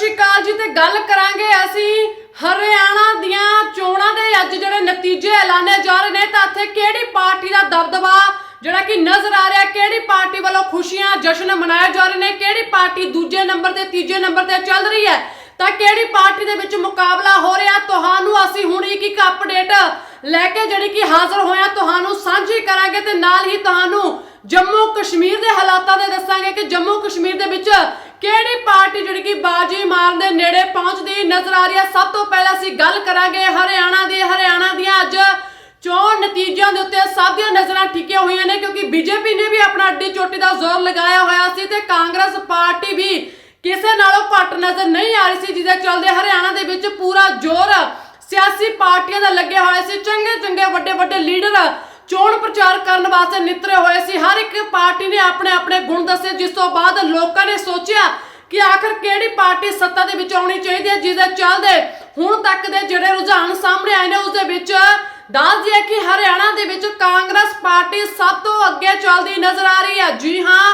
ਸ਼੍ਰੀ ਅਕਾਲ ਜੀ ਤੇ ਗੱਲ ਕਰਾਂਗੇ ਅਸੀਂ ਹਰਿਆਣਾ ਦੀਆਂ ਚੋਣਾਂ ਦੇ ਅੱਜ ਜਿਹੜੇ ਨਤੀਜੇ ਐਲਾਨੇ ਜਾ ਰਹੇ ਨੇ ਤਾਂ ਇੱਥੇ ਕਿਹੜੀ ਪਾਰਟੀ ਦਾ ਦਬਦਬਾ ਜਿਹੜਾ ਕਿ ਨਜ਼ਰ ਆ ਰਿਹਾ, ਕਿਹੜੀ ਪਾਰਟੀ ਵੱਲੋਂ ਖੁਸ਼ੀਆਂ, ਜਸ਼ਨ ਮਨਾਏ ਜਾ ਰਹੇ ਨੇ, ਕਿਹੜੀ ਪਾਰਟੀ ਦੂਜੇ ਨੰਬਰ ਤੇ, ਤੀਜੇ ਨੰਬਰ ਤੇ ਚੱਲ ਰਹੀ ਹੈ, ਤਾਂ ਕਿਹੜੀ ਪਾਰਟੀ ਦੇ ਵਿੱਚ ਮੁਕਾਬਲਾ ਹੋ ਰਿਹਾ? ਤੁਹਾਨੂੰ ਅਸੀਂ ਹੁਣ ਇੱਕ ਇੱਕ ਅਪਡੇਟ ਲੈ ਕੇ ਜਿਹੜੀ ਕਿ ਹਾਜ਼ਰ ਹੋਇਆ, ਤੁਹਾਨੂੰ ਸਾਂਝੀ ਕਰਾਂਗੇ ਤੇ ਨਾਲ ਹੀ ਤੁਹਾਨੂੰ ਜੰਮੂ ਕਸ਼ਮੀਰ ਦੇ ਹਾਲਾਤਾਂ ਦੇ ਦੱਸਾਂਗੇ ਕਿ ਜੰਮੂ ਕਸ਼ਮੀਰ ਦੇ ਵਿੱਚ ਕਿਹੜੀ ਪਾਰਟੀ ਜਿਹੜੀ ਕਿ ਬਾਜੀ ਮਾਰਨ ਦੇ ਨੇੜੇ ਪਹੁੰਚਦੀ ਨਜ਼ਰ ਆ ਰਹੀ ਹੈ? ਸਭ ਤੋਂ ਪਹਿਲਾਂ ਅਸੀਂ ਗੱਲ ਕਰਾਂਗੇ ਹਰਿਆਣਾ ਦੀ। ਹਰਿਆਣਾ ਦੀਆਂ ਅੱਜ ਚੋਣ ਨਤੀਜਿਆਂ ਦੇ ਉੱਤੇ ਸਭ ਦੀਆਂ ਨਜ਼ਰਾਂ ਟਿਕੀਆਂ ਹੋਈਆਂ ਨੇ, ਕਿਉਂਕਿ ਬੀਜੇਪੀ ਨੇ ਵੀ ਆਪਣਾ ਅੱਡੀ ਚੋਟੀ ਦਾ ਜ਼ੋਰ ਲਗਾਇਆ ਹੋਇਆ ਸੀ ਤੇ ਕਾਂਗਰਸ ਪਾਰਟੀ ਵੀ ਕਿਸੇ ਨਾਲੋਂ ਘੱਟ ਨਜ਼ਰ ਨਹੀਂ ਆ ਰਹੀ ਸੀ, ਜਿਹਦੇ ਚੱਲਦੇ ਹਰਿਆਣਾ ਦੇ ਵਿੱਚ ਪੂਰਾ ਜ਼ੋਰ ਸਿਆਸੀ ਪਾਰਟੀਆਂ ਦਾ ਲੱਗਿਆ ਹੋਇਆ ਸੀ। ਚੰਗੇ ਚੰਗੇ ਵੱਡੇ ਵੱਡੇ ਲੀਡਰ ਚੋਣ ਪ੍ਰਚਾਰ ਕਰਨ ਵਾਸਤੇ ਨਿਤਰੇ ਹੋਏ ਸੀ। ਹਰ ਇੱਕ ਪਾਰਟੀ ਨੇ ਆਪਣੇ ਆਪਣੇ ਗੁਣ ਦੱਸੇ। ਜਿਸ ਤੋਂ ਬਾਅਦ ਲੋਕਾਂ ਨੇ ਸੋਚਿਆ ਕਿ ਆਖਰ ਕਿਹੜੀ ਪਾਰਟੀ ਸੱਤਾ ਦੇ ਵਿੱਚ ਆਉਣੀ ਚਾਹੀਦੀ ਹੈ ਜਿਸ ਚੱਲਦੇ ਹੁਣ ਤੱਕ ਦੇ ਜਿਹੜੇ ਰੁਝਾਨ ਸਾਹਮਣੇ ਆਏ ਨੇ ਉਸ ਦੇ ਵਿੱਚ ਦੱਸ ਦਈਏ ਕਿ ਹਰਿਆਣਾ ਦੇ ਵਿੱਚ ਕਾਂਗਰਸ ਪਾਰਟੀ ਸਭ ਤੋਂ ਅੱਗੇ ਚੱਲਦੀ ਨਜ਼ਰ ਆ ਰਹੀ ਹੈ। ਜੀ ਹਾਂ,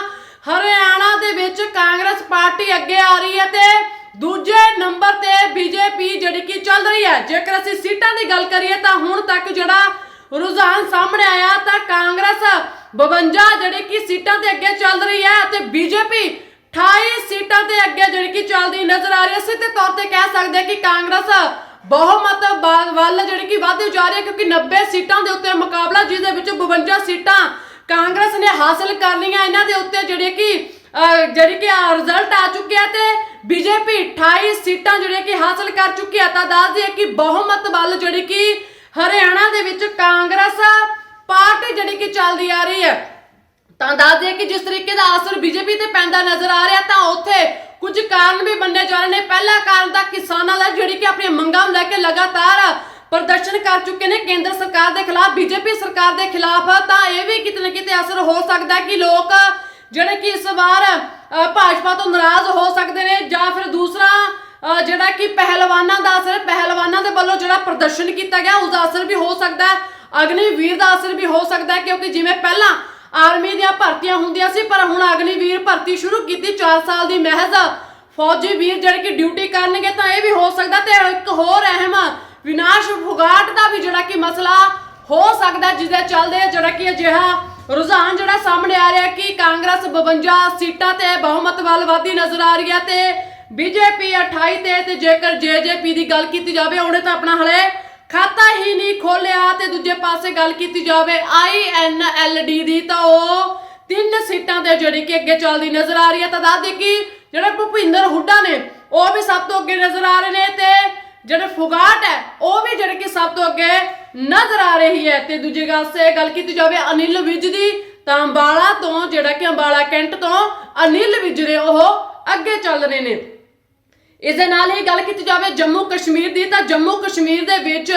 ਹਰਿਆਣਾ ਦੇ ਵਿੱਚ ਕਾਂਗਰਸ ਪਾਰਟੀ ਅੱਗੇ ਆ ਰਹੀ ਹੈ ਤੇ ਦੂਜੇ ਨੰਬਰ ਤੇ ਬੀਜੇਪੀ ਜਿਹੜੀ ਕਿ ਚੱਲ ਰਹੀ ਹੈ। ਜੇਕਰ ਅਸੀਂ ਸੀਟਾਂ ਦੀ ਗੱਲ ਕਰੀਏ ਤਾਂ ਹੁਣ ਤੱਕ ਜਿਹੜਾ ਰੁਝਾਨ ਸਾਹਮਣੇ ਆਇਆ ਤਾਂ ਕਾਂਗਰਸ 52 ਜਿਹੜੀ ਕਿ ਸੀਟਾਂ ਤੇ ਅੱਗੇ ਚੱਲ ਰਹੀ ਹੈ ਅਤੇ ਬੀਜੇਪੀ 28 ਸੀਟਾਂ ਤੇ ਅੱਗੇ ਜਿਹੜੀ ਕਿ ਚੱਲਦੀ ਨਜ਼ਰ ਆ ਰਹੀ ਹੈ। ਸਿੱਧੇ ਤੌਰ ਤੇ ਕਹਿ ਸਕਦੇ ਕਿ ਕਾਂਗਰਸ ਬਹੁਮਤ ਵੱਲ ਜਿਹੜੀ ਕਿ ਵਧਦੀ ਜਾ ਰਹੀ ਹੈ ਕਿਉਂਕਿ 90 ਸੀਟਾਂ ਦੇ ਉੱਤੇ ਮੁਕਾਬਲਾ ਜਿਸ ਦੇ ਵਿੱਚ 52 ਸੀਟਾਂ ਕਾਂਗਰਸ ਨੇ ਹਾਸਲ ਕਰ ਲਈਆਂ। ਇਹਨਾਂ ਦੇ ਉੱਤੇ ਜਿਹੜੇ ਕਿ ਜਿਹੜੀ ਕਿ ਰਿਜ਼ਲਟ ਆ ਚੁੱਕਿਆ ਤੇ ਬੀਜੇਪੀ 28 ਸੀਟਾਂ ਜਿਹੜੀਆਂ ਕਿ ਹਾਸਲ ਕਰ ਚੁੱਕੀ ਹੈ। ਤਾਂ ਦੱਸਦੀ ਹੈ ਕਿ ਬਹੁਮਤ ਵੱਲ ਜਿਹੜੀ ਕਿ ਹਰਿਆਣਾ ਦੇ ਵਿੱਚ ਕਾਂਗਰਸ ਪਾਰਟੀ ਜਿਹੜੀ ਕਿ ਚੱਲਦੀ ਆ ਰਹੀ ਹੈ। ਤਾਂ ਦੱਸ ਦਈਏ ਕਿ ਜਿਸ ਤਰੀਕੇ ਦਾ ਅਸਰ ਬੀਜੇਪੀ ਤੇ ਪੈਂਦਾ ਨਜ਼ਰ ਆ ਰਿਹਾ, ਤਾਂ ਉੱਥੇ ਕੁਝ ਕਾਰਨ ਵੀ ਬੰਨੇ ਜਾ ਰਹੇ ਨੇ। ਪਹਿਲਾ ਕਾਰਨ ਤਾਂ ਕਿਸਾਨਾਂ ਦਾ, ਜਿਹੜੀ ਕਿ ਆਪਣੀਆਂ ਮੰਗਾਂ ਨੂੰ ਲੈ ਕੇ ਲਗਾਤਾਰ ਪ੍ਰਦਰਸ਼ਨ ਕਰ ਚੁੱਕੇ ਨੇ ਕੇਂਦਰ ਸਰਕਾਰ ਦੇ ਖਿਲਾਫ, ਬੀਜੇਪੀ ਸਰਕਾਰ ਦੇ ਖਿਲਾਫ। ਤਾਂ ਇਹ ਵੀ ਕਿਤੇ ਨਾ ਕਿਤੇ ਅਸਰ ਹੋ ਸਕਦਾ ਕਿ ਲੋਕ ਜਿਹੜੇ ਕਿ ਇਸ ਵਾਰ ਭਾਜਪਾ ਤੋਂ ਨਾਰਾਜ਼ ਹੋ ਸਕਦੇ ਨੇ ਜਾਂ ਫਿਰ ਦੂਸਰਾ ਜਿਹੜਾ ਕਿ ਪਹਿਲਵਾਨਾਂ ਦਾ ਅਸਰ ਪਹਿਲਵਾਨਾਂ ਦੇ ਵੱਲੋਂ ਜਿਹੜਾ ਪ੍ਰਦਰਸ਼ਨ ਕੀਤਾ ਗਿਆ, ਉਸ ਦਾ ਅਸਰ ਵੀ ਹੋ ਸਕਦਾ ਹੈ, ਅਗਨੀਵੀਰ ਦਾ ਅਸਰ ਵੀ ਹੋ ਸਕਦਾ ਹੈ, ਕਿਉਂਕਿ ਜਿਵੇਂ ਪਹਿਲਾਂ ਆਰਮੀ ਦੀਆਂ ਭਰਤੀਆਂ ਹੁੰਦੀਆਂ ਸੀ, ਪਰ ਹੁਣ ਅਗਨੀਵੀਰ ਭਰਤੀ ਸ਼ੁਰੂ ਕੀਤੀ 4 ਸਾਲ ਦੀ ਮਹਿਜ਼ ਫੌਜੀ ਵੀਰ ਜਿਹੜੇ ਕਿ ਡਿਊਟੀ ਕਰਨਗੇ, ਤਾਂ ਇਹ ਵੀ ਹੋ ਸਕਦਾ ਤੇ ਇੱਕ ਹੋਰ ਅਹਿਮ ਵਿਨਾਸ਼ ਫੁਗਾਟ ਦਾ ਵੀ ਜਿਹੜਾ ਕਿ ਮਸਲਾ ਹੋ ਸਕਦਾ ਜਿਸ ਦੇ ਚੱਲਦੇ ਜਿਹੜਾ ਕਿ ਅਜਿਹਾ ਰੁਝਾਨ ਜਿਹੜਾ ਸਾਹਮਣੇ ਆ ਰਿਹਾ ਕਿ ਕਾਂਗਰਸ 52 ਸੀਟਾਂ ਤੇ ਬਹੁਮਤ ਵੱਲ ਵਧਦੀ ਨਜ਼ਰ ਆ ਰਹੀ ਹੈ ਤੇ ਬੀਜੇਪੀ 28 ਤੇ ਤੇ ਜੇਕਰ ਜੇਜੇਪੀ ਦੀ ਗੱਲ ਕੀਤੀ ਜਾਵੇ, ਉਹਨੇ ਤਾਂ ਆਪਣਾ ਹਲੇ ਖਾਤਾ ਹੀ ਨਹੀਂ ਖੋਲਿਆ ਤੇ ਦੂਜੇ ਪਾਸੇ ਗੱਲ ਕੀਤੀ ਜਾਵੇ ਆਈਐਨਐਲਡੀ ਦੀ, ਤਾਂ ਉਹ ਤਿੰਨ ਸੀਟਾਂ ਤੇ ਜਿਹੜੀ ਕਿ ਅੱਗੇ ਚੱਲਦੀ ਨਜ਼ਰ ਆ ਰਹੀ ਹੈ। ਤਾਂ ਦੱਸ ਦੇ ਕਿ ਜਿਹੜੇ ਭੁਪਿੰਦਰ ਹੁੱਡਾ ਨੇ, ਉਹ ਵੀ ਸਭ ਤੋਂ ਅੱਗੇ ਨਜ਼ਰ ਆ ਰਹੇ ਨੇ ਤੇ ਜਿਹੜੇ ਫੁਗਾਟ ਹੈ, ਉਹ ਵੀ ਜਿਹੜੇ ਕਿ ਸਭ ਤੋਂ ਅੱਗੇ ਨਜ਼ਰ ਆ ਰਹੀ ਹੈ। ਤੇ ਦੂਜੇ ਗੱਲ ਸੇ ਗੱਲ ਕੀਤੀ ਜਾਵੇ ਅਨਿਲ ਵਿਜ ਦੀ, ਤਾਂ ਅੰਬਾਲਾ ਤੋਂ, ਜਿਹੜਾ ਕਿ ਅੰਬਾਲਾ ਕੈਂਟ ਤੋਂ ਅਨਿਲ ਵਿਜ ਨੇ ਉਹ ਅੱਗੇ ਚੱਲ ਰਹੇ ਨੇ। ਇਸ ਦੇ ਨਾਲ ਹੀ ਗੱਲ ਕੀਤੀ ਜਾਵੇ ਜੰਮੂ ਕਸ਼ਮੀਰ ਦੀ, ਤਾਂ ਜੰਮੂ ਕਸ਼ਮੀਰ ਦੇ ਵਿੱਚ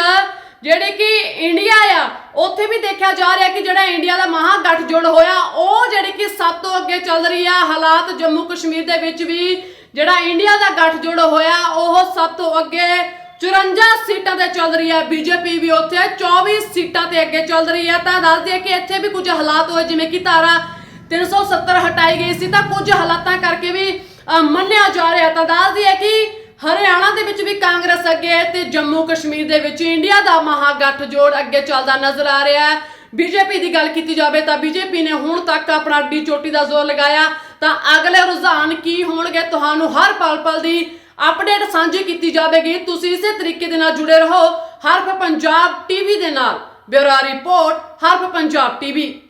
ਜਿਹੜੇ ਕਿ ਇੰਡੀਆ ਆ, ਉੱਥੇ ਵੀ ਦੇਖਿਆ ਜਾ ਰਿਹਾ ਕਿ ਜਿਹੜਾ ਇੰਡੀਆ ਦਾ ਮਹਾ ਗੱਠਜੋੜ ਹੋਇਆ, ਉਹ ਜਿਹੜੀ ਕਿ ਸਭ ਤੋਂ ਅੱਗੇ ਚੱਲ ਰਹੀ ਆ। ਹਾਲਾਤ ਜੰਮੂ ਕਸ਼ਮੀਰ ਦੇ ਵਿੱਚ ਵੀ ਜਿਹੜਾ ਇੰਡੀਆ ਦਾ ਗੱਠਜੋੜ ਹੋਇਆ, ਉਹ ਸਭ ਤੋਂ ਅੱਗੇ 54 ਸੀਟਾਂ ਤੇ ਚੱਲ ਰਹੀ ਹੈ ਬੀਜੇਪੀ ਵੀ ਉੱਥੇ 24 ਸੀਟਾਂ ਤੇ ਅੱਗੇ ਚੱਲ ਰਹੀ ਹੈ ਤਾਂ ਦੱਸ ਦਈਏ ਕਿ ਇੱਥੇ ਵੀ ਕੁਝ ਹਾਲਾਤ ਹੋਏ, ਜਿਵੇਂ ਕਿ ਧਾਰਾ 370 ਹਟਾਈ ਗਈ ਸੀ, ਤਾਂ ਕੁਝ ਹਾਲਾਤਾਂ ਕਰਕੇ ਵੀ ਅ, ਮੰਨਿਆ ਜਾ ਰਿਹਾ ਤਾਂ ਦੱਸਦੀ ਹੈ ਕਿ ਹਰਿਆਣਾ ਦੇ ਵਿੱਚ ਵੀ ਕਾਂਗਰਸ ਅੱਗੇ ਹੈ ਤੇ ਜੰਮੂ ਕਸ਼ਮੀਰ ਦੇ ਵਿੱਚ ਇੰਡੀਆ ਦਾ ਮਹਾਗਠਜੋੜ ਅੱਗੇ ਚੱਲਦਾ ਨਜ਼ਰ ਆ ਰਿਹਾ ਹੈ। ਬੀਜੇਪੀ ਦੀ ਗੱਲ ਕੀਤੀ ਜਾਵੇ ਤਾਂ ਬੀਜੇਪੀ ਨੇ ਹੁਣ ਤੱਕ ਆਪਣਾ ਅੱਡੀ ਚੋਟੀ ਦਾ ਜ਼ੋਰ ਲਗਾਇਆ। ਤਾਂ ਅਗਲੇ ਰੁਝਾਨ ਕੀ ਹੋਣਗੇ? ਤੁਹਾਨੂੰ ਹਰ ਪਲ ਪਲ ਦੀ ਅਪਡੇਟ ਸਾਂਝੀ ਕੀਤੀ ਜਾਵੇਗੀ। ਤੁਸੀਂ ਇਸੇ ਤਰੀਕੇ ਦੇ ਨਾਲ ਜੁੜੇ ਰਹੋ ਹਰਫ ਪੰਜਾਬ ਟੀਵੀ ਦੇ ਨਾਲ। ਬਿਊਰੋ ਰਿਪੋਰਟ ਹਰਫ ਪੰਜਾਬ ਟੀਵੀ।